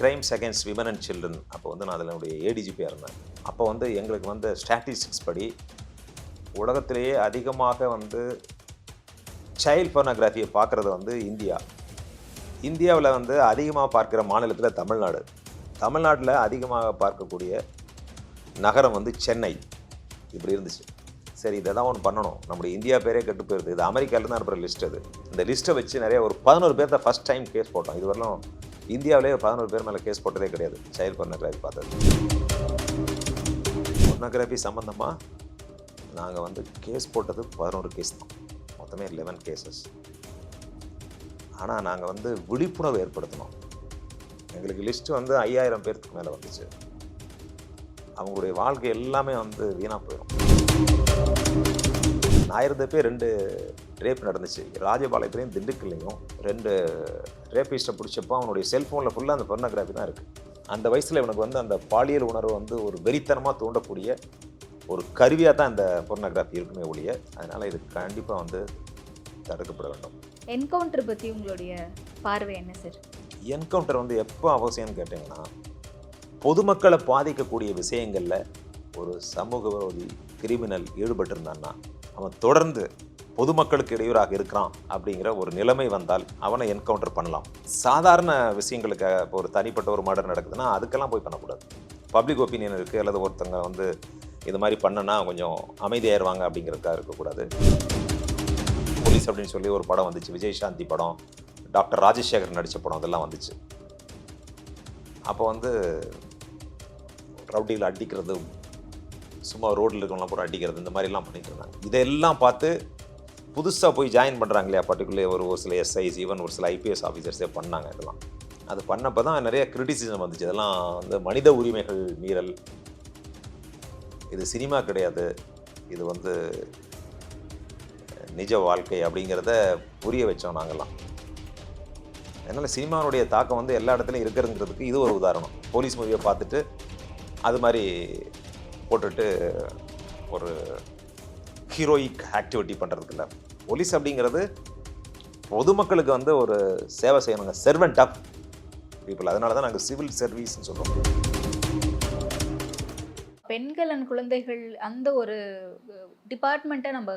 Crimes against women and children அப்போ வந்து நான் அதில் ஏடிஜிபியாக இருந்தேன். அப்போ வந்து எங்களுக்கு வந்து ஸ்டாட்டிஸ்டிக்ஸ் படி உலகத்திலேயே அதிகமாக வந்து சைல்ட் ஃபோனோகிராஃபியை பார்க்குறது வந்து இந்தியா. இந்தியாவில் வந்து அதிகமாக பார்க்குற மாநிலத்தில் தமிழ்நாடு. தமிழ்நாட்டில் அதிகமாக பார்க்கக்கூடிய நகரம் வந்து சென்னை. இப்படி இருந்துச்சு. சரி இதை தான் ஒன்று பண்ணணும். நம்முடைய இந்தியா பேரே கெட்டு போயிருது. இது அமெரிக்காவிலேருந்து அனுப்புகிற லிஸ்ட் அது. இந்த லிஸ்ட்டை வச்சு நிறைய ஒரு பதினோரு பேர்த்த ஃபஸ்ட் டைம் கேஸ் போட்டோம். இது இந்தியாவிலேயே இந்தியாவிலே பதினோரு பேர் மேலே கேஸ் போட்டதே கிடையாது. சைல்ட் பொர்னோகிராஃபி பார்த்தது. பொர்னோகிராஃபி சம்மந்தமாக நாங்கள் வந்து கேஸ் போட்டது பதினோரு கேஸ் தான். மொத்தமே லெவன் கேசஸ் ஆனால் நாங்கள் வந்து விழிப்புணர்வு ஏற்படுத்தினோம். எங்களுக்கு லிஸ்ட்டு வந்து ஐயாயிரம் பேர்த்துக்கு மேலே வந்துச்சு. அவங்களுடைய வாழ்க்கை எல்லாமே வந்து வீணாக போயிடும் நான் இருந்தப்பே ரெண்டு ரேப் நடந்துச்சு. ராஜபாளையத்துலேயும் திண்டுக்கல்லையும் ரெண்டு ரேபிஸ்ட்டை பிடிச்சப்போ அவனுடைய செல்ஃபோனில் ஃபுல்லாக அந்த பொர்னோகிராஃபி தான் இருக்குது அந்த வயசில் இவனுக்கு வந்து அந்த பாலியல் உணர்வு வந்து ஒரு வெறித்தனமாக தூண்டக்கூடிய ஒரு கருவியாக தான் இந்த பொர்னோகிராஃபி இருக்குமே ஒழிய அதனால் இது கண்டிப்பாக வந்து தடுக்கப்பட வேண்டும். என்கவுண்டர் பற்றி உங்களுடைய பார்வை என்ன சார் என்கவுண்டர் வந்து எப்போ அவசியம்னு கேட்டிங்கன்னா பொதுமக்களை பாதிக்கக்கூடிய விஷயங்களில் ஒரு சமூக விரோதி கிரிமினல் ஈடுபட்டிருந்தான்னா அவன் தொடர்ந்து பொதுமக்களுக்கு இடையூறாக இருக்கிறான் அப்படிங்கிற ஒரு நிலைமை வந்தால் அவனை என்கவுண்டர் பண்ணலாம். சாதாரண விஷயங்களுக்கு இப்போ ஒரு தனிப்பட்ட ஒரு மர்டர் நடக்குதுன்னா அதுக்கெல்லாம் போய் பண்ணக்கூடாது. பப்ளிக் ஒப்பீனியன் இருக்குது அல்லது ஒருத்தங்க வந்து இது மாதிரி பண்ணனா கொஞ்சம் அமைதியாயிருவாங்க அப்படிங்கிறதுக்காக இருக்கக்கூடாது. போலீஸ் அப்படின்னு சொல்லி ஒரு படம் வந்துச்சு விஜய் சாந்தி படம் டாக்டர் ராஜசேகர் நடித்த படம் அதெல்லாம் வந்துச்சு. அப்போ வந்து ரவுடியில் அடிக்கிறது சும்மா ரோட்டில் இருக்கவங்களாம் பூரா அடிக்கிறது இந்த மாதிரிலாம் பண்ணிட்டு இருந்தாங்க. இதெல்லாம் பார்த்து புதுசாக போய் ஜாயின் பண்ணுறாங்க இல்லையா பர்டிகுலர் ஒரு ஒரு சில எஸ்ஐஸ் ஈவன் ஒரு சில ஐபிஎஸ் ஆஃபீஸர்ஸே பண்ணாங்க இதெல்லாம். அது பண்ணப்போ தான் நிறைய கிரிட்டிசிசம் வந்துச்சு. இதெல்லாம் வந்து மனித உரிமைகள் மீறல். இது சினிமா கிடையாது. இது வந்து நிஜ வாழ்க்கை அப்படிங்கிறத புரிய வச்சோம் நாங்கள்லாம் அதனால் சினிமாவுடைய தாக்கம் வந்து எல்லா இடத்துலையும் இருக்கிறதுங்கிறதுக்கு இது ஒரு உதாரணம். போலீஸ் மூவியை பார்த்துட்டு அது மாதிரி போட்டுட்டு ஒரு ஹீரோயிக் ஆக்டிவிட்டி பண்ணுறதுக்கு இல்லை. போலீஸ் அப்படிங்கிறது பொதுமக்களுக்கு வந்து ஒரு சேவை செய்யணுங்க. செர்வெண்ட் ஆஃப் பீப்புள் அதனால தான் நாங்கள் சிவில் சர்வீஸ்னு சொல்கிறோம் பெண்கள் அண்ட் குழந்தைகள் அந்த ஒரு டிபார்ட்மெண்ட்டை நம்ம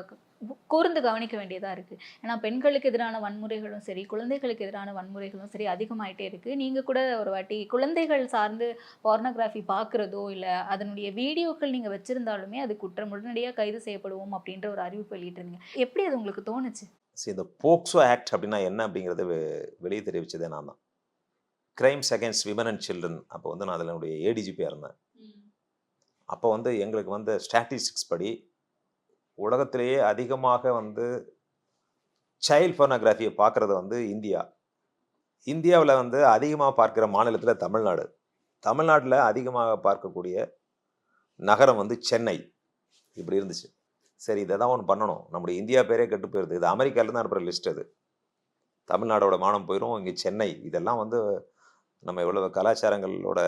கூர்ந்து கவனிக்க வேண்டியதாக இருக்குது ஏன்னா பெண்களுக்கு எதிரான வன்முறைகளும் சரி குழந்தைகளுக்கு எதிரான வன்முறைகளும் சரி அதிகமாயிட்டே இருக்குது நீங்கள் கூட ஒரு வாட்டி குழந்தைகள் சார்ந்து பார்னோகிராஃபி பார்க்குறதோ இல்லை அதனுடைய வீடியோக்கள் நீங்கள் வச்சுருந்தாலுமே அது குற்றம் உடனடியாக கைது செய்யப்படுவோம் அப்படின்ற ஒரு அறிவிப்பு வெளியிட்டிருந்தீங்க. எப்படி அது உங்களுக்கு தோணுச்சு? சரி இந்த போக்சோ ஆக்ட் அப்படின்னா என்ன அப்படிங்கிறத வெ- வெளியே தெரிவிச்சதே நான் தான். Crimes against women and children அப்போ வந்து நான் அதில் ஏடிஜிபியாக இருந்தேன். அப்போ வந்து எங்களுக்கு வந்து ஸ்டாட்டிஸ்டிக்ஸ் படி உலகத்திலேயே அதிகமாக வந்து சைல்ட் ஃபோனோகிராஃபியை பார்க்குறது வந்து இந்தியா. இந்தியாவில் வந்து அதிகமாக பார்க்குற மாநிலத்தில் தமிழ்நாடு. தமிழ்நாட்டில் அதிகமாக பார்க்கக்கூடிய நகரம் வந்து சென்னை. இப்படி இருந்துச்சு. சரி இதை தான் ஒன்று பண்ணணும். நம்முடைய இந்தியா பேரே கெட்டு போயிருது. இது அமெரிக்காவிலேருந்து அனுப்புகிற லிஸ்ட் அது. தமிழ்நாடோட மானம் போயிடும் இங்கே சென்னை. இதெல்லாம் வந்து நம்ம இவ்வளவு கலாச்சாரங்களோட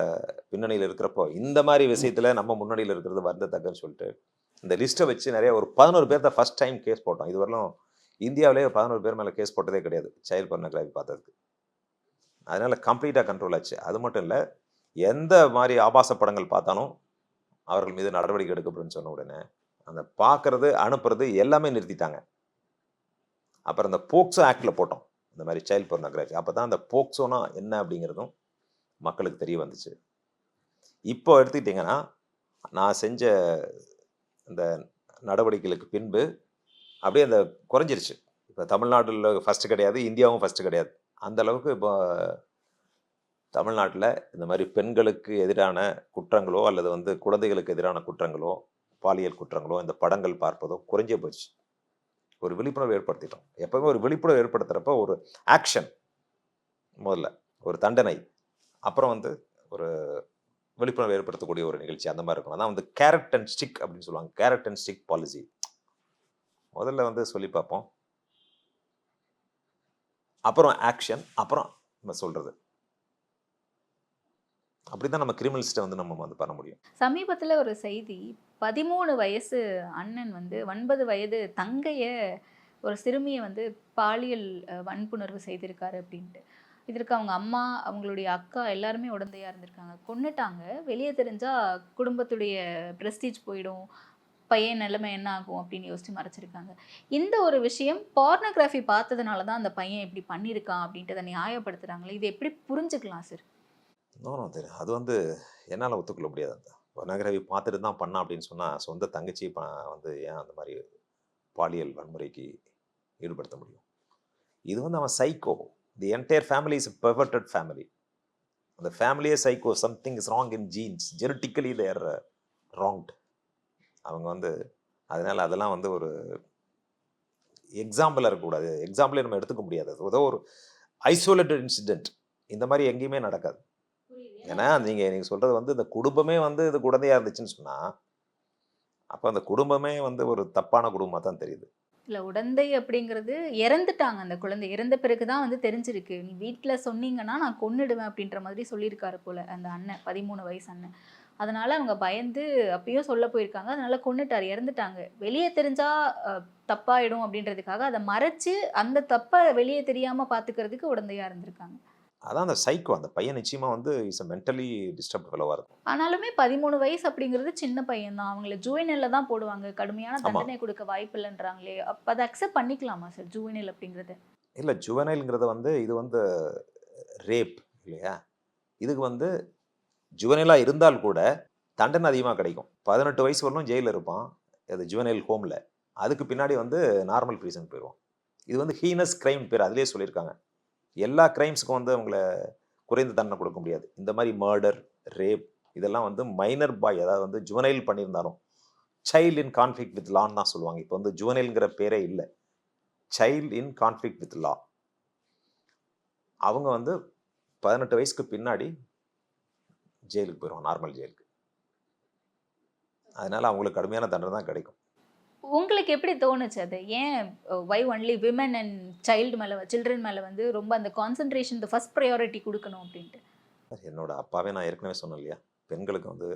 பின்னணியில் இருக்கிறப்போ இந்த மாதிரி விஷயத்தில் நம்ம முன்னணியில் இருக்கிறது வருந்தத்தக்கன்னு சொல்லிட்டு இந்த லிஸ்ட்டை வச்சு நிறைய ஒரு பதினோரு பேர்த்த ஃபஸ்ட் டைம் கேஸ் போட்டோம். இது வரலும் இந்தியாவிலே பதினோரு பேர் மேலே கேஸ் போட்டதே கிடையாது. சைல்ட் பர்னோகிராஃபி பார்த்ததுக்கு. அதனால் கம்ப்ளீட்டாக கண்ட்ரோல் ஆச்சு. அது மட்டும் இல்லை எந்த மாதிரி ஆபாச படங்கள் பார்த்தாலும் அவர்கள் மீது நடவடிக்கை எடுக்கப்படுன்னு சொன்ன உடனே அந்த பார்க்குறது அனுப்புறது எல்லாமே நிறுத்திட்டாங்க. அப்புறம் இந்த போக்சோ ஆக்டில் போட்டோம். இந்த மாதிரி சைல்ட் பொர்னோகிராஃபி அப்போ தான் அந்த போக்சோனா என்ன அப்படிங்கிறதும் மக்களுக்கு தெரிய வந்துச்சு. இப்போ எடுத்துக்கிட்டிங்கன்னா நான் செஞ்ச இந்த நடவடிக்கைகளுக்கு பின்பு அப்படியே அந்த குறைஞ்சிருச்சு. இப்போ தமிழ்நாட்டில் ஃபஸ்ட்டு கிடையாது இந்தியாவும் ஃபஸ்ட்டு கிடையாது. அந்த அளவுக்கு இப்போ தமிழ்நாட்டில் இந்த மாதிரி பெண்களுக்கு எதிரான குற்றங்களோ அல்லது வந்து குழந்தைகளுக்கு எதிரான குற்றங்களோ பாலியல் குற்றங்களோ இந்த படங்கள் பார்ப்பதோ குறைஞ்சே போச்சு. ஒரு விழிப்புணர்வு ஏற்படுத்திட்டோம். எப்போவுமே ஒரு விழிப்புணர்வு ஏற்படுத்துகிறப்ப ஒரு ஆக்ஷன் முதல்ல ஒரு தண்டனை. அப்புறம் வந்து ஒரு விழிப்புணர்வு ஏற்படுத்தக்கூடிய ஒரு நிகழ்ச்சி. அந்த மாதிரி இருக்கணும் அதான் வந்து கேரட் அண்ட் ஸ்டிக் அப்படின்னு சொல்லுவாங்க. கேரட் அண்ட் ஸ்டிக் பாலிசி முதல்ல வந்து சொல்லி பார்ப்போம். அப்புறம் ஆக்ஷன் அப்புறம் நம்ம சொல்றது. அப்படிதான் நம்ம கிரிமினல்ஸ்ட்டை வந்து நம்ம வந்து பண்ண முடியும். சமீபத்தில் ஒரு செய்தி பதிமூணு வயசு அண்ணன் வந்து ஒன்பது வயது தங்கைய ஒரு சிறுமியை வந்து பாலியல் வன்புணர்வு செய்திருக்காரு அப்படின்ட்டு. இதற்கு அவங்க அம்மா அவங்களுடைய அக்கா எல்லாருமே உடந்தையாக இருந்திருக்காங்க. கொண்டுட்டாங்க வெளியே தெரிஞ்சால் குடும்பத்துடைய ப்ரெஸ்டீஜ் போயிடும். பையன் நிலைமை என்ன ஆகும் அப்படின்னு யோசிச்சு மறைச்சிருக்காங்க. இந்த ஒரு விஷயம் பார்னோகிராஃபி பார்த்ததுனால தான் அந்த பையன் இப்படி பண்ணியிருக்கான் அப்படின்றத நியாயப்படுத்துகிறாங்களே இது எப்படி புரிஞ்சுக்கலாம் சார் நோ தெரியும். அது வந்து என்னால் ஒத்துக்கொள்ள முடியாது அந்த. பார்னோகிராஃபி பார்த்துட்டு தான் பண்ணான் அப்படின்னு சொன்னால் சொந்த தங்கச்சி ப வந்து ஏன் அந்த மாதிரி பாலியல் வன்முறைக்கு ஈடுபடுத்த முடியும்? இது வந்து அவன் psycho the entire family is perverted family அந்த ஃபேமிலியே psycho something is wrong in genes genetically there wronged அவங்க வந்து அதனால் அதெல்லாம் வந்து ஒரு எக்ஸாம்பிளாக இருக்கக்கூடாது எக்ஸாம்பிளே நம்ம எடுத்துக்க முடியாது. அது ஏதோ ஒரு ஐசோலேட்டட் இன்சிடெண்ட் இந்த மாதிரி எங்கேயுமே நடக்காது. ஏன்னா நீங்கள் நீங்கள் சொல்கிறது வந்து இந்த குடும்பமே வந்து இது குழந்தையாக இருந்துச்சுன்னு சொன்னால் அப்போ அந்த குடும்பமே வந்து ஒரு தப்பான குடும்பமாக தான் தெரியுது. இல்லை உடந்தை அப்படிங்கிறது இறந்துட்டாங்க அந்த குழந்தை. இறந்த பிறகு தான் வந்து தெரிஞ்சிருக்கு. நீ வீட்டில் சொன்னீங்கன்னா நான் கொன்னுடுவேன் அப்படின்ற மாதிரி சொல்லியிருக்காரு போல அந்த அண்ணன் பதிமூணு வயசு அண்ணன். அதனால அவங்க பயந்து அப்பயும் சொல்ல போயிருக்காங்க. அதனால கொன்னுட்டாரு இறந்துட்டாங்க. வெளியே தெரிஞ்சா தப்பாயிடும் அப்படின்றதுக்காக அதை மறைச்சு அந்த தப்பை வெளியே தெரியாமல் பார்த்துக்கிறதுக்கு உடந்தையாக இருந்திருக்காங்க. அதான் அந்த சைக்கோ. அந்த பையன் நிச்சயமாக வந்து இஸ் அ மென்டலி டிஸ்டர்ப் ஃபெலோவாக இருக்கும் ஆனாலுமே பதிமூணு வயசு அப்படிங்கிறது சின்ன பையன் தான். அவங்கள ஜூனியல்ல தான் போடுவாங்க. கடுமையான. தண்டனை கொடுக்க வாய்ப்பு இல்லைன்றாங்களே. அப்ப அதை அக்செப்ட் பண்ணிக்கலாமா சார் ஜூனியல் அப்படிங்கிறது? இல்லை ஜுவனைல்ங்கிறது வந்து இது வந்து ரேப் இல்லையா? இதுக்கு வந்து ஜுவனைலாக இருந்தால் கூட தண்டனை அதிகமாக கிடைக்கும். பதினெட்டு வயசு வரலும் ஜெயிலில் இருப்பான். அது ஜுவனைல் ஹோமில் அதுக்கு பின்னாடி வந்து நார்மல் ப்ரீசன் போயிடுவான் இது வந்து ஹீனஸ் கிரைம் பேர். அதிலே சொல்லியிருக்காங்க. எல்லா கிரைம்ஸுக்கும் வந்து அவங்கள குறைந்த தண்டனை கொடுக்க முடியாது. இந்த மாதிரி மர்டர் ரேப் இதெல்லாம் வந்து மைனர் பாய் அதாவது வந்து ஜுவனைல் பண்ணியிருந்தாலும் சைல்டு இன் கான்ஃப்ளிக் வித் லான்னு தான் சொல்லுவாங்க. இப்போ வந்து ஜுவனைல்ங்கிற பேரே இல்லை. Child in conflict with law அவங்க வந்து பதினெட்டு வயசுக்கு பின்னாடி ஜெயிலுக்கு போயிடுவாங்க நார்மல் ஜெயிலுக்கு. அதனால் அவங்களுக்கு கடுமையான தண்டனை தான் கிடைக்கும். உங்களுக்கு எப்படி தோணுச்சு அது? ஏன் why only women and child மேலே சில்ட்ரன் மேலே வந்து ரொம்ப அந்த கான்சென்ட்ரேஷன் ஃபஸ்ட் ப்ரையாரிட்டி கொடுக்கணும் அப்படின்ட்டு? என்னோட அப்பாவே நான் ஏற்கனவே சொன்னேன் இல்லையா? பெண்களுக்கு வந்து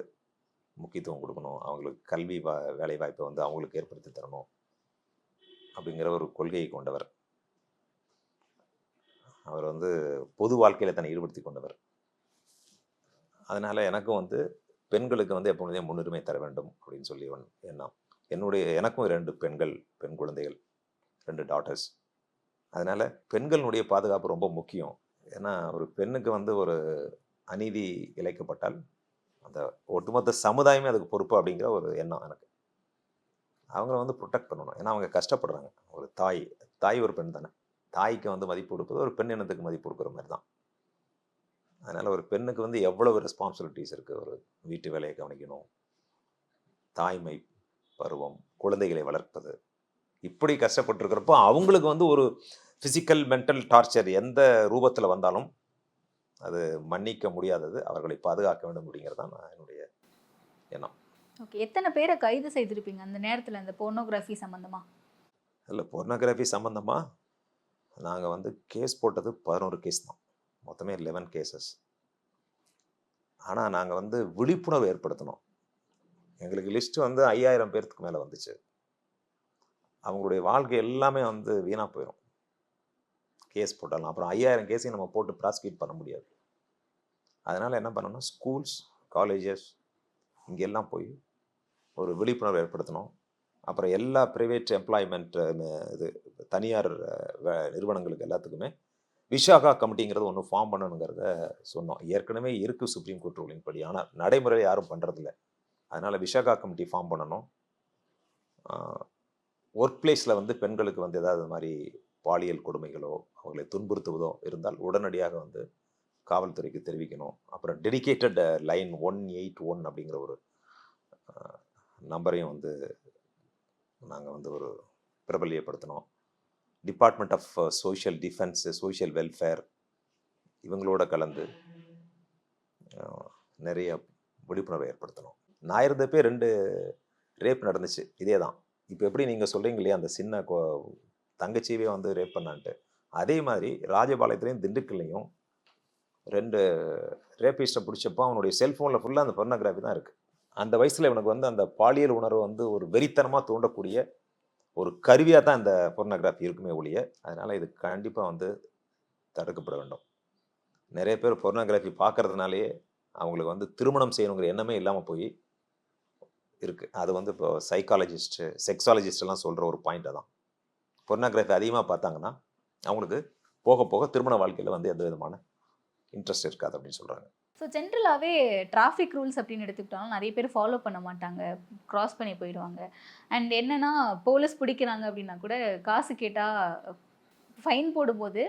முக்கியத்துவம் கொடுக்கணும். அவங்களுக்கு கல்வி வா வேலை வாய்ப்பை வந்து அவங்களுக்கு ஏற்படுத்தி தரணும் அப்படிங்கிற ஒரு கொள்கையை கொண்டவர். அவர் வந்து பொது வாழ்க்கையில் தன்னை ஈடுபடுத்தி கொண்டவர். அதனால் எனக்கும் வந்து பெண்களுக்கு வந்து எப்பொழுதே முன்னுரிமை தர வேண்டும் அப்படின்னு சொல்லி ஒன் எண்ணம். என்னுடைய எனக்கும் ரெண்டு பெண்கள் பெண் குழந்தைகள் ரெண்டு டாட்டர்ஸ் அதனால் பெண்களுடைய பாதுகாப்பு ரொம்ப முக்கியம். ஏன்னா ஒரு பெண்ணுக்கு வந்து ஒரு அநீதி இழைக்கப்பட்டால் அந்த ஒட்டுமொத்த சமுதாயமே அதுக்கு பொறுப்பு அப்படிங்கிற ஒரு எண்ணம் எனக்கு. அவங்கள வந்து ப்ரொடெக்ட் பண்ணணும். ஏன்னா அவங்க கஷ்டப்படுறாங்க. ஒரு தாய் தாய் ஒரு பெண் தானே. தாய்க்கு வந்து மதிப்பு கொடுப்பது ஒரு பெண் இனத்துக்கு மதிப்பு கொடுக்குற மாதிரி தான். அதனால் ஒரு பெண்ணுக்கு வந்து எவ்வளவு ரெஸ்பான்சிபிலிட்டிஸ் இருக்குது ஒரு வீட்டு வேலையை கவனிக்கணும். தாய்மை பருவம் குழந்தைகளை வளர்ப்பது. இப்படி கஷ்டப்பட்டிருக்கிறப்போ அவங்களுக்கு வந்து ஒரு ஃபிசிக்கல் மென்டல் டார்ச்சர் எந்த ரூபத்தில் வந்தாலும் அது மன்னிக்க முடியாதது. அவர்களை பாதுகாக்க வேண்டும் அப்படிங்கிறது தான் நான் என்னுடைய எண்ணம். ஓகே எத்தனை பேரை கைது செய்திருப்பீங்க அந்த நேரத்தில் அந்த போர்னோகிராஃபி சம்மந்தமா இல்லை பொர்னோகிராஃபி சம்மந்தமாக நாங்கள் வந்து கேஸ் போட்டது பதினோரு கேஸ் தான். மொத்தமே லெவன் கேசஸ் ஆனால் நாங்கள் வந்து விழிப்புணர்வு ஏற்படுத்தினோம் எங்களுக்கு லிஸ்ட் வந்து ஐயாயிரம் பேர்த்துக்கு மேலே வந்துச்சு. அவங்களுடைய வாழ்க்கை எல்லாமே வந்து வீணாக போயிடும் கேஸ் போட்டாலும். அப்புறம் ஐயாயிரம் கேஸையும் நம்ம போட்டு ப்ராசிக்யூட் பண்ண முடியாது. அதனால் என்ன பண்ணணும்? ஸ்கூல்ஸ் காலேஜஸ் இங்கெல்லாம் போய் ஒரு விழிப்புணர்வு ஏற்படுத்தணும். அப்புறம் எல்லா ப்ரைவேட் எம்ப்ளாய்மெண்ட் இது தனியார் நிறுவனங்களுக்கு எல்லாத்துக்குமே விஷாகா கமிட்டிங்கிறது ஒன்று ஃபார்ம் பண்ணணுங்கிறத சொன்னோம். ஏற்கனவே இருக்குது சுப்ரீம் கோர்ட் ரூலிங் படி. ஆனால் நடைமுறையில் யாரும் பண்ணுறதில்ல அதனால் விஷாகா கமிட்டி ஃபார்ம் பண்ணணும். ஒர்க் பிளேஸில் வந்து பெண்களுக்கு வந்து ஏதாவது மாதிரி பாலியல் கொடுமைகளோ அவங்களை துன்புறுத்துவதோ இருந்தால் உடனடியாக வந்து காவல்துறைக்கு தெரிவிக்கணும். அப்புறம் dedicated line one eight one அப்படிங்கிற ஒரு நம்பரையும் வந்து நாங்கள் வந்து ஒரு பிரபல்யப்படுத்தினோம் department of social defence social welfare இவங்களோட கலந்து நிறைய விழிப்புணர்வை ஏற்படுத்தணும். நான் இருந்தப்பே ரெண்டு ரேப் நடந்துச்சு. இதே தான் இப்போ எப்படி நீங்கள் சொல்கிறீங்க இல்லையா? அந்த சின்ன கோ தங்கச்சியவே வந்து ரேப் பண்ணான்ட்டு. அதே மாதிரி ராஜபாளையத்துலேயும் திண்டுக்கல்லையும் ரெண்டு ரேபிஸ்ட்டை பிடிச்சப்போ அவனுடைய செல்ஃபோனில் ஃபுல்லாக அந்த பொர்னோகிராஃபி தான் இருக்குது அந்த வயசில் இவனுக்கு வந்து அந்த பாலியல் உணர்வு வந்து ஒரு வெறித்தனமாக தூண்டக்கூடிய ஒரு கருவியாக தான் இந்த பொர்னோகிராஃபி இருக்குமே ஒழிய அதனால் இது கண்டிப்பாக வந்து தடுக்கப்பட வேண்டும். நிறைய பேர் பொர்னோகிராஃபி பார்க்கறதுனாலேயே அவங்களுக்கு வந்து திருமணம் செய்யணுங்கிற எண்ணமே இல்லாமல் போய் இருக்குது அது வந்து இப்போ சைக்காலஜிஸ்ட்டு செக்ஸாலஜிஸ்டெல்லாம் சொல்கிற ஒரு பாயிண்ட் தான் பொர்னோகிராஃபி அதிகமாக பார்த்தாங்கன்னா அவங்களுக்கு போக போக திருமண வாழ்க்கையில் வந்து எந்த விதமான இன்ட்ரெஸ்ட் இருக்காது அப்படின்னு சொல்கிறாங்க ஸோ ஜென்ரலாகவே டிராஃபிக் ரூல்ஸ் அப்படின்னு எடுத்துக்கிட்டாலும் நிறைய பேர் ஃபாலோ பண்ண மாட்டாங்க. க்ராஸ் பண்ணி போயிடுவாங்க. அண்ட் என்னென்னா போலீஸ் பிடிக்கிறாங்க அப்படின்னா கூட காசு கேட்டால் ஃபைன் போடும்போது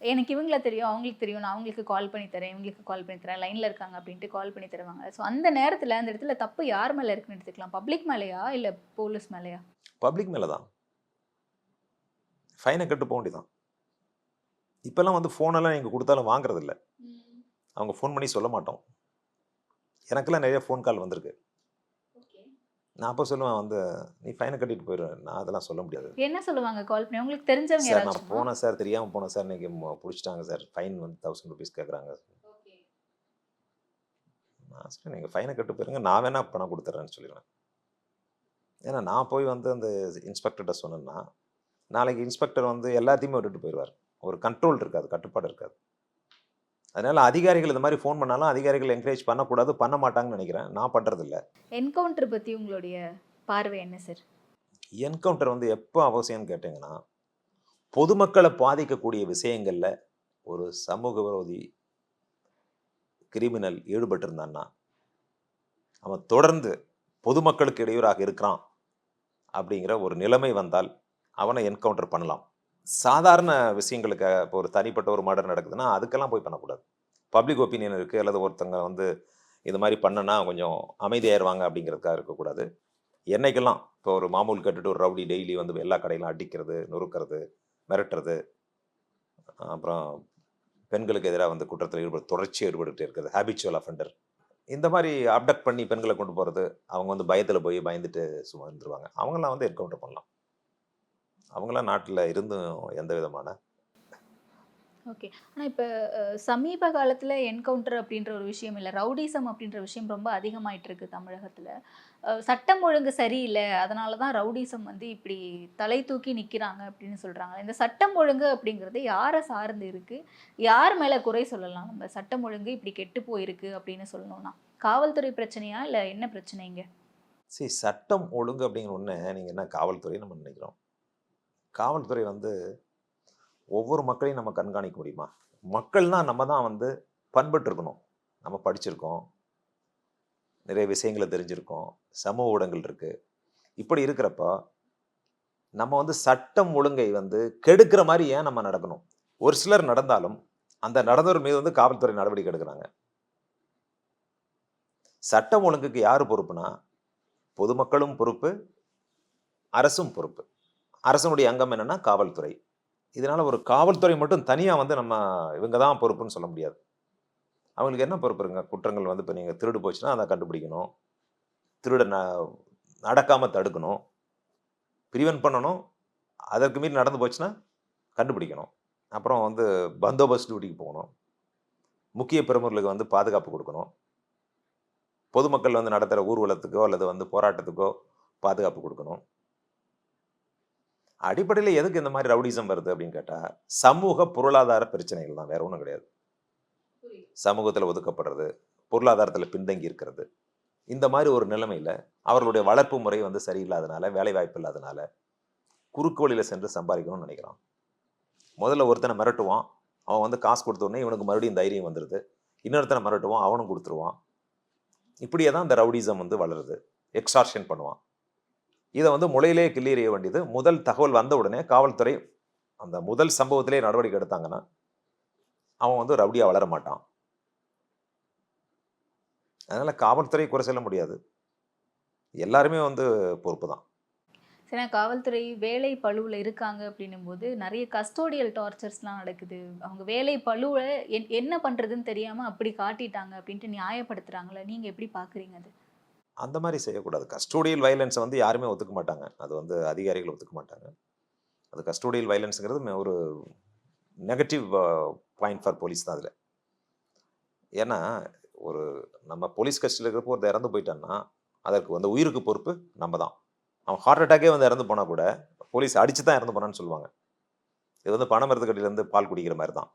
எனக்கு இவங்கள தெரியும் அவங்களுக்கு தெரியும் நான் அவங்களுக்கு கால் பண்ணி தரேன் இவங்களுக்கு கால் பண்ணி தரேன் லைனில் இருக்காங்க அப்படின்ட்டு கால் பண்ணி தருவாங்க. ஸோ அந்த நேரத்தில் அந்த இடத்துல தப்பு யார் மேலே இருக்குன்னு எடுத்துக்கலாம். பப்ளிக் மேலேயா இல்லை போலீஸ் மேலேயா? பப்ளிக் மேலே தான் ஃபைனை கட்டு போக வேண்டியதான் இப்போல்லாம் வந்து ஃபோனெல்லாம் நீங்கள் கொடுத்தாலும் வாங்குறதில்ல. அவங்க ஃபோன் பண்ணி சொல்ல மாட்டோம். எனக்கெல்லாம் நிறைய ஃபோன் கால் வந்திருக்கு. நான் அப்போ சொல்லுவேன் வந்து நீ ஃபைனை கட்டிட்டு போயிடுவேன் நான் அதெல்லாம் சொல்ல முடியாது. என்ன சொல்லுவாங்க கால் பண்ணி? உங்களுக்கு தெரிஞ்சவங்க சார் நான் போனேன் சார் தெரியாமல் போனேன் சார். இன்னைக்கு பிடிச்சிட்டாங்க சார். ஃபைன் வந்து தௌசண்ட் ருபீஸ் கேட்குறாங்க நான் சரி நீங்கள் ஃபைனை கட்டு போயிருங்க. நான் வேணா பணம் கொடுத்துட்றேன்னு சொல்லிடுவேன் ஏன்னா நான் போய் வந்து அந்த இன்ஸ்பெக்டர்கிட்ட சொன்னேன்னா நாளைக்கு இன்ஸ்பெக்டர் வந்து எல்லாத்தையுமே விட்டுட்டு போயிடுவார் ஒரு கண்ட்ரோல் இருக்காது கட்டுப்பாடு இருக்காது. அதனால அதிகாரிகள் இந்த மாதிரி ஃபோன் பண்ணாலும் அதிகாரிகள் என்கரேஜ் பண்ணக்கூடாது பண்ண மாட்டாங்கன்னு நினைக்கிறேன். நான் பண்ணுறதில்ல என்கவுண்டர் பற்றி உங்களுடைய பார்வை என்ன சார் என்கவுண்டர் வந்து எப்போ அவசியம்னு கேட்டிங்கன்னா பொதுமக்களை பாதிக்கக்கூடிய விஷயங்களில் ஒரு சமூக விரோதி கிரிமினல் ஈடுபட்டிருந்தான்னா அவன் தொடர்ந்து பொதுமக்களுக்கு இடையூறாக இருக்கிறான் அப்படிங்கிற ஒரு நிலைமை வந்தால் அவனை என்கவுண்டர் பண்ணலாம். சாதாரண விஷயங்களுக்கு இப்போ ஒரு தனிப்பட்ட ஒரு மர்டர் நடக்குதுன்னா அதுக்கெல்லாம் போய் பண்ணக்கூடாது. பப்ளிக் ஒப்பீனியன் இருக்குது அல்லது ஒருத்தங்க வந்து இது மாதிரி பண்ணனா கொஞ்சம் அமைதியாயிருவாங்க அப்படிங்கிறதுக்காக இருக்கக்கூடாது. என்னைக்கெல்லாம் இப்போ ஒரு மாமூல் கட்டுட்டு ஒரு ரவுடி டெய்லி வந்து எல்லா கடையிலும் அடிக்கிறது நொறுக்கிறது மிரட்டுறது அப்புறம் பெண்களுக்கு எதிராக வந்து குற்றத்தில் ஈடுபடு தொடர்ச்சி ஈடுபட்டுட்டே இருக்கிறது ஹேபிச்சுவல் அஃபெண்டர் இந்த மாதிரி அப்டக்ட் பண்ணி பெண்களை கொண்டு போகிறது அவங்க வந்து பயத்தில் போய் பயந்துட்டு சும்மா இருந்துருவாங்க அவங்களாம் வந்து என்கவுண்டர் பண்ணலாம். அவங்களாம் நாட்டில் இருந்தும் எந்த விதமான ஓகே. ஆனால் இப்போ சமீப காலத்தில் என்கவுண்டர் அப்படின்ற ஒரு விஷயம் இல்லை ரவுடிசம் அப்படின்ற விஷயம் ரொம்ப அதிகமாயிட்டு இருக்கு தமிழகத்தில் சட்டம் ஒழுங்கு சரியில்லை அதனால தான் ரவுடிசம் வந்து இப்படி தலை தூக்கி நிற்கிறாங்க அப்படின்னு சொல்கிறாங்க இந்த சட்டம் ஒழுங்கு அப்படிங்கிறது யாரை சார்ந்து இருக்குது யார் மேலே குறை சொல்லலாம்? நம்ம சட்டம் ஒழுங்கு இப்படி கெட்டு போயிருக்கு அப்படின்னு சொல்லணும்னா காவல்துறை பிரச்சனையா இல்லை என்ன பிரச்சனைங்க சரி சட்டம் ஒழுங்கு அப்படிங்கிற ஒன்று நீங்கள் என்ன காவல்துறை நம்ம நினைக்கிறோம். காவல்துறை வந்து ஒவ்வொரு மக்களையும் நம்ம கண்காணிக்க முடியுமா? மக்கள்னால் நம்ம தான் வந்து பண்பட்டு இருக்கணும் நம்ம படிச்சிருக்கோம். நிறைய விஷயங்களை தெரிஞ்சிருக்கோம். சமூக ஊடகங்கள் இருக்குது இப்படி இருக்கிறப்ப நம்ம வந்து சட்டம் ஒழுங்கை வந்து கெடுக்கிற மாதிரி ஏன் நம்ம நடக்கணும்? ஒரு சிலர் நடந்தாலும் அந்த நடந்தவர் மீது வந்து காவல்துறை நடவடிக்கை எடுக்கிறாங்க. சட்டம் ஒழுங்குக்கு யார் பொறுப்புனா? பொதுமக்களும் பொறுப்பு அரசும் பொறுப்பு. அரசனுடைய அங்கம் என்னன்னா காவல்துறை. இதனால் ஒரு காவல்துறை மட்டும் தனியாக வந்து நம்ம இவங்க தான் பொறுப்புன்னு சொல்ல முடியாது. அவங்களுக்கு என்ன பொறுப்பு இருங்க குற்றங்கள் வந்து இப்போ நீங்கள் திருடு போச்சுன்னா அதை கண்டுபிடிக்கணும். திருட ந நடக்காமல் தடுக்கணும். ப்ரிவென்ட் பண்ணணும். அதற்கு மீறி நடந்து போச்சுன்னா கண்டுபிடிக்கணும். அப்புறம் வந்து பந்தோபஸ்த் டியூட்டிக்கு போகணும். முக்கிய பிரமுகர்களுக்கு வந்து பாதுகாப்பு கொடுக்கணும். பொதுமக்கள் வந்து நடத்துகிற ஊர்வலத்துக்கோ அல்லது வந்து போராட்டத்துக்கோ பாதுகாப்பு கொடுக்கணும். அடிப்படையில் எதுக்கு இந்த மாதிரி ரவுடிசம் வருது அப்படின்னு கேட்டால் சமூக பொருளாதார பிரச்சனைகள் தான். வேற ஒன்றும் கிடையாது. சமூகத்தில் ஒதுக்கப்படுறது பொருளாதாரத்தில் பின்தங்கி இருக்கிறது. இந்த மாதிரி ஒரு நிலைமையில் அவர்களுடைய வளர்ப்பு முறை வந்து சரியில்லாதனால வேலை வாய்ப்பு இல்லாதனால குறுக்கு வழியில் சென்று சம்பாதிக்கணும்னு நினைக்கிறான். முதல்ல ஒருத்தனை மிரட்டுவான். அவன் வந்து காசு கொடுத்த உடனே இவனுக்கு மறுபடியும் தைரியம் வந்துடுது இன்னொருத்தனை மிரட்டுவான் அவனும் கொடுத்துருவான். இப்படியே தான் இந்த ரவுடிசம் வந்து வளருது. எக்ஸ்டார்ஷன் பண்ணுவான். இதை வந்து முளையிலே கிள்ளியறிய வேண்டியது. முதல் தகவல் வந்த உடனே காவல்துறை அந்த முதல் சம்பவத்திலே நடவடிக்கை எடுத்தாங்கன்னா அவன் வந்து ரவுடியாக வளர மாட்டான். அதனால் காவல்துறை குறை சொல்ல முடியாது. எல்லாருமே வந்து பொறுப்பு தான் சரி காவல்துறை வேலை பழுவில் இருக்காங்க அப்படின்னும் போது நிறைய கஸ்டோடியல் டார்ச்சர்ஸ்லாம் நடக்குது. அவங்க வேலை பழுவில் என் என்ன பண்ணுறதுன்னு தெரியாமல் அப்படி காட்டிட்டாங்க அப்படின்ட்டு நியாயப்படுத்துகிறாங்களே நீங்கள் எப்படி பார்க்குறீங்க அது? அந்த மாதிரி செய்யக்கூடாது. கஸ்டோடியல் வைலன்ஸை வந்து யாருமே ஒத்துக்க மாட்டாங்க. அது வந்து அதிகாரிகள் ஒத்துக்க மாட்டாங்க. அது கஸ்டோடியல் வைலன்ஸுங்கிறது ஒரு நெகட்டிவ் பாயிண்ட் ஃபார் போலீஸ் தான் அதில். ஏன்னா ஒரு நம்ம போலீஸ் கஸ்டியில் இருக்கிறப்போ ஒருத்தர் இறந்து போயிட்டான்னா அதற்கு வந்து உயிருக்கு பொறுப்பு நம்ம தான். அவன் ஹார்ட் அட்டாக்கே வந்து இறந்து போனால் கூட போலீஸ் அடித்து தான் இறந்து போனான்னு சொல்லுவாங்க. இது வந்து பணமரத்துக்கடியிலேருந்து பால் குடிக்கிற மாதிரி தான்.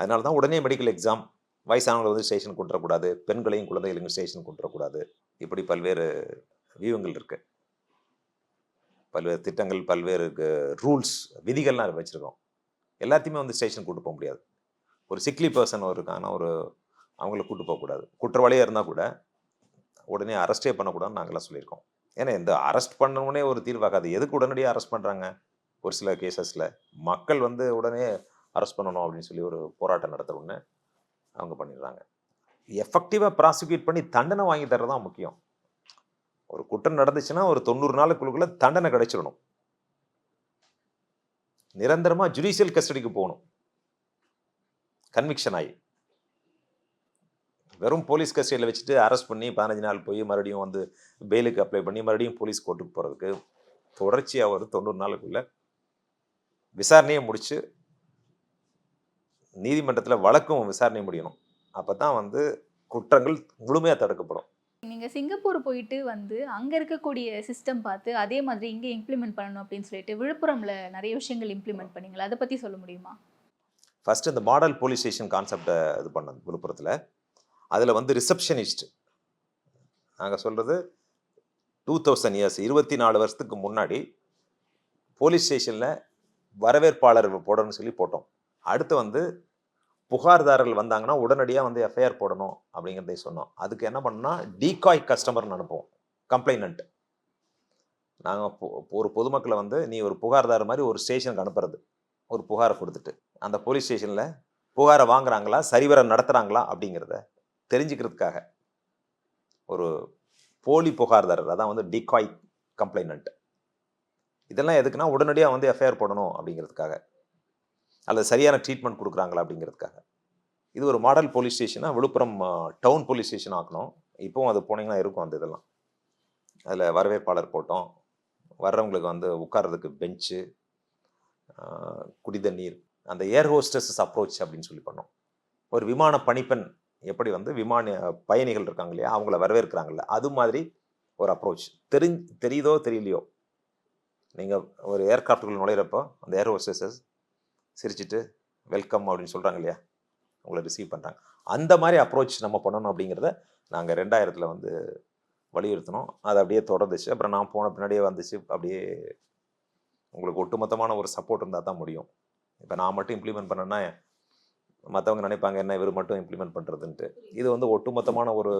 அதனால தான் உடனே மெடிக்கல் எக்ஸாம் வயசானவங்களை வந்து ஸ்டேஷன் கூட்டக்கூடாது பெண்களையும் குழந்தைகளையும் ஸ்டேஷன் கொண்டு இப்படி பல்வேறு வியூகங்கள் இருக்கு. பல்வேறு திட்டங்கள் பல்வேறு ரூல்ஸ் விதிகள்லாம் வச்சுருக்கோம். எல்லாத்தையுமே வந்து ஸ்டேஷன் கூட்டு போக முடியாது. ஒரு சிக்லி பர்சன் இருக்காங்கன்னா ஒரு அவங்கள கூட்டு போகக்கூடாது குற்றவாளியாக இருந்தால் கூட உடனே அரெஸ்டே பண்ணக்கூடாதுன்னு நாங்களாம் சொல்லியிருக்கோம். ஏன்னா இந்த அரெஸ்ட் பண்ணவுடனே ஒரு தீர்வாகாது. எதுக்கு உடனடியாக அரெஸ்ட் பண்ணுறாங்க ஒரு சில கேசஸில் மக்கள் வந்து உடனே அரெஸ்ட் பண்ணணும் அப்படின்னு சொல்லி ஒரு போராட்டம் நடத்த உடனே அவங்க பண்ணிடுறாங்க. எஃபெக்டிவாக ப்ராசிக்யூட் பண்ணி தண்டனை வாங்கி தர்றது தான் முக்கியம். ஒரு குற்றம் நடந்துச்சுன்னா ஒரு தொண்ணூறு நாளுக்குள்ளுக்குள்ளே தண்டனை கிடைச்சிடணும். நிரந்தரமாக ஜுடிஷியல் கஸ்டடிக்கு போகணும். கன்விக்ஷன் ஆகி. வெறும் போலீஸ் கஸ்டடியில் வச்சுட்டு அரெஸ்ட் பண்ணி பதினஞ்சு நாள் போய் மறுபடியும் வந்து பெயிலுக்கு அப்ளை பண்ணி மறுபடியும் போலீஸ் கோர்ட்டுக்கு போகிறதுக்கு தொடர்ச்சியாக ஒரு தொண்ணூறு நாளுக்குள்ளே விசாரணையை முடித்து நீதிமன்றத்தில் வழக்கும் விசாரணை முடியணும். அப்போ தான் வந்து குற்றங்கள் முழுமையாக தடுக்கப்படும். நீங்க சிங்கப்பூர் போயிட்டு வந்து அங்க இருக்கக்கூடிய சிஸ்டம் பார்த்து அதே மாதிரி இங்க இம்ப்ளிமெண்ட் பண்ணணும் அப்படின்னு சொல்லிட்டு விழுப்புரம்ல நிறைய விஷயங்கள் இம்ப்ளிமெண்ட் பண்ணீங்களா? அதை பத்தி சொல்ல முடியுமா? ஃபர்ஸ்ட் இந்த மாடல் போலீஸ் ஸ்டேஷன் கான்செப்டை இது பண்ணது விழுப்புரத்தில். அதில் வந்து ரிசப்ஷனிஸ்ட் நாங்கள் சொல்கிறது டூ தௌசண்ட் இயர்ஸ் இருபத்தி நாலு வருஷத்துக்கு முன்னாடி போலீஸ் ஸ்டேஷனில் வரவேற்பாளர் போடணும்னு சொல்லி போட்டோம். அடுத்து வந்து புகார்தாரர்கள் வந்தாங்கன்னா உடனடியாக வந்து எஃப்ஐஆர் போடணும் அப்படிங்கிறதை சொன்னோம். அதுக்கு என்ன பண்ணோம்னா டீகாய் கஸ்டமர்னு அனுப்புவோம். கம்ப்ளைனண்ட் நாங்கள் ஒரு பொதுமக்களை வந்து நீ ஒரு புகார்தார் மாதிரி ஒரு ஸ்டேஷனுக்கு அனுப்புறது. ஒரு புகாரை கொடுத்துட்டு. அந்த போலீஸ் ஸ்டேஷனில் புகாரை வாங்குறாங்களா சரிவர நடத்துகிறாங்களா அப்படிங்கிறத தெரிஞ்சுக்கிறதுக்காக ஒரு போலி புகார்தாரர் அதான் வந்து டிகாய் கம்ப்ளைனண்ட் இதெல்லாம் எதுக்குன்னா உடனடியாக வந்து எஃப்ஐஆர் போடணும் அப்படிங்கிறதுக்காக. அல்லது சரியான ட்ரீட்மெண்ட் கொடுக்குறாங்களா அப்படிங்கிறதுக்காக. இது ஒரு மாடல் போலீஸ் ஸ்டேஷனாக விழுப்புரம் டவுன் போலீஸ் ஸ்டேஷன் ஆக்கணும். இப்போவும் அது போனீங்கன்னா இருக்கும் அந்த இதெல்லாம். அதில் வரவேற்பாளர் போட்டோம். வர்றவங்களுக்கு வந்து உட்கார்றதுக்கு பெஞ்சு குடிதண்ணீர் அந்த ஏர் ஹோஸ்டஸஸ் அப்ரோச் அப்படின்னு சொல்லி பண்ணோம். ஒரு விமான பணிப்பெண் எப்படி வந்து விமான பயணிகள் இருக்காங்க இல்லையா அவங்கள வரவேற்கிறாங்கல்ல அது மாதிரி ஒரு அப்ரோச் தெரி தெரியுதோ தெரியலையோ? நீங்கள் ஒரு ஏர்கிராஃப்டுக்குள்ள நுழையிறப்போ அந்த ஏர் ஹோஸ்டஸஸ் சிரிச்சிட்டு வெல்கம் அப்படின்னு சொல்கிறாங்க இல்லையா? உங்களை ரிசீவ் பண்ணுறாங்க அந்த மாதிரி அப்ரோச் நம்ம பண்ணணும் அப்படிங்கிறத நாங்கள் ரெண்டாயிரத்தில் வந்து வலியுறுத்தினோம். அது அப்படியே தொடர்ந்துச்சு. அப்புறம் நான் போன பின்னாடியே வந்துச்சு. அப்படியே உங்களுக்கு ஒட்டுமொத்தமான ஒரு சப்போர்ட் இருந்தால் தான் முடியும். இப்போ நான் மட்டும் இம்ப்ளிமெண்ட் பண்ணேன்னா மற்றவங்க நினைப்பாங்க என்ன இவர் மட்டும் இம்ப்ளிமெண்ட் பண்ணுறதுன்ட்டு இது வந்து ஒட்டுமொத்தமான ஒரு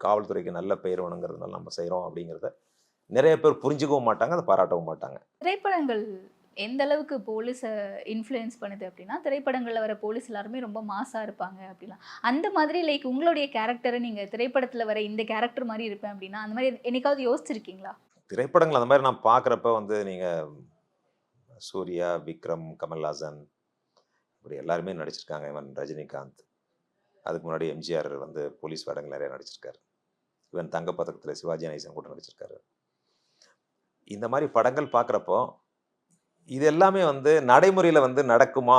காவல்துறைக்கு நல்ல பெயர் வேணுங்கிறதுனால நம்ம செய்கிறோம் அப்படிங்கிறத நிறைய பேர் புரிஞ்சுக்கவும் மாட்டாங்க அதை பாராட்டவும் மாட்டாங்க. திரைப்படங்கள் எந்த அளவுக்கு போலீஸை இன்ஃப்ளூயன்ஸ் பண்ணுது அப்படின்னா திரைப்படங்களில் வர போலீஸ் எல்லாருமே ரொம்ப மாசாக இருப்பாங்க அப்படிலாம். அந்த மாதிரி லைக் உங்களுடைய கேரக்டரை நீங்கள் திரைப்படத்தில் வர இந்த கேரக்டர் மாதிரி இருப்பேன் அப்படின்னா அந்த மாதிரி என்னைக்காவது யோசிச்சிருக்கீங்களா? திரைப்படங்கள் அந்த மாதிரி நான் பார்க்குறப்ப வந்து நீங்கள் சூர்யா விக்ரம் கமல்ஹாசன் இப்படி எல்லாருமே நடிச்சிருக்காங்க. இவன் ரஜினிகாந்த். அதுக்கு முன்னாடி எம்ஜிஆர் வந்து போலீஸ் வேடங்கள் நிறைய நடிச்சிருக்காரு. இவன் தங்கப்பதக்கத்தில் சிவாஜி கணேசன் கூட நடிச்சிருக்காரு. இந்த மாதிரி படங்கள் பார்க்குறப்போ இது எல்லாமே வந்து நடைமுறையில் வந்து நடக்குமா?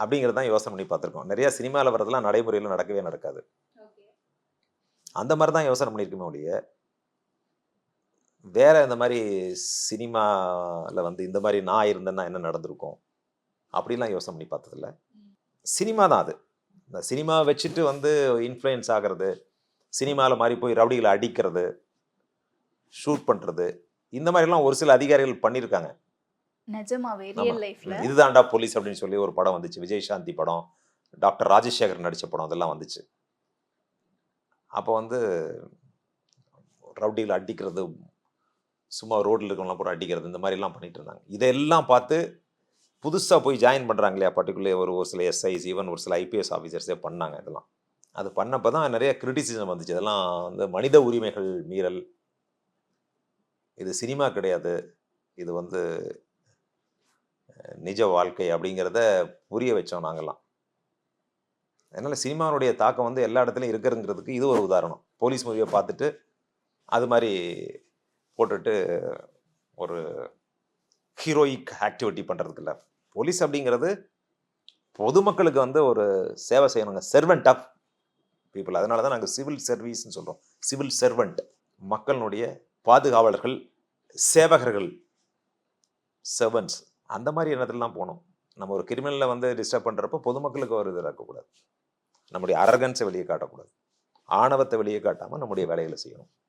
அப்படிங்கிறது தான் யோசனை பண்ணி பார்த்துருக்கோம். நிறைய சினிமாவில் வரதெல்லாம் நடைமுறையில் நடக்கவே நடக்காது. அந்த மாதிரி தான் யோசனை பண்ணியிருக்குமே ஒழிய வேற இந்த மாதிரி சினிமாவில் வந்து இந்த மாதிரி நான் இருந்தேன்னா என்ன நடந்திருக்கும்? அப்படிலாம் யோசனை பண்ணி பார்த்ததில்ல. சினிமா தான் அது. இந்த சினிமா வச்சுட்டு வந்து இன்ஃப்ளூயன்ஸ் ஆகிறது சினிமாவில் மாதிரி போய் ரவுடிகளை அடிக்கிறது ஷூட் பண்ணுறது இந்த மாதிரிலாம் ஒரு சில அதிகாரிகள் பண்ணியிருக்காங்க நிஜமாவே ஆமா. ரியல் லைஃப்ல இதுதான்டா போலீஸ் அப்படின்னு சொல்லி ஒரு படம் வந்துச்சு. விஜய் சாந்தி படம் டாக்டர் ராஜசேகர் நடித்த படம் அதெல்லாம் வந்துச்சு. அப்போ வந்து ரவுடிகளை அடிக்கிறது சும்மா ரோட்டில் இருக்கவங்களாம் போட்டு அடிக்கிறது இந்த மாதிரிலாம் பண்ணிட்டு இருந்தாங்க. இதெல்லாம் பார்த்து புதுசாக போய் ஜாயின் பண்ணுறாங்க இல்லையா பர்டிகுலர் ஒரு ஒரு சில எஸ்ஐஸ் ஈவன் ஒரு சில ஐபிஎஸ் ஆஃபீஸர்ஸே பண்ணாங்க இதெல்லாம். அது பண்ணப்போ தான் நிறைய கிரிட்டிசிசம் வந்துச்சு. இதெல்லாம் வந்து மனித உரிமைகள் மீறல் இது சினிமா கிடையாது. இது வந்து நிஜ வாழ்க்கை அப்படிங்கிறத புரிய வச்சோம் நாங்கள்லாம் அதனால் சினிமாவுடைய தாக்கம் வந்து எல்லா இடத்துலையும் இருக்கிறதுங்கிறதுக்கு இது ஒரு உதாரணம். போலீஸ் மூவியை பார்த்துட்டு அது மாதிரி போட்டுட்டு ஒரு ஹீரோயிக் ஆக்டிவிட்டி பண்ணுறதுக்கு இல்லை. போலீஸ் அப்படிங்கிறது பொதுமக்களுக்கு வந்து ஒரு சேவை செய்யணுங்க. செர்வெண்ட் ஆஃப் பீப்புள் அதனால தான் நாங்கள் சிவில் சர்வீஸ்னு சொல்கிறோம் சிவில் செர்வெண்ட் மக்களுடைய பாதுகாவலர்கள் சேவகர்கள் செர்வன்ஸ் அந்த மாதிரி எண்ணத்துலலாம் போகணும். நம்ம ஒரு கிரிமினலை வந்து டிஸ்டர்ப் பண்ணுறப்போ பொதுமக்களுக்கு ஒரு இது இருக்கக்கூடாது நம்முடைய அரகன்ஸை வெளியே காட்டக்கூடாது. ஆணவத்தை வெளியே காட்டாமல் நம்முடைய வேலைகளை செய்யணும்.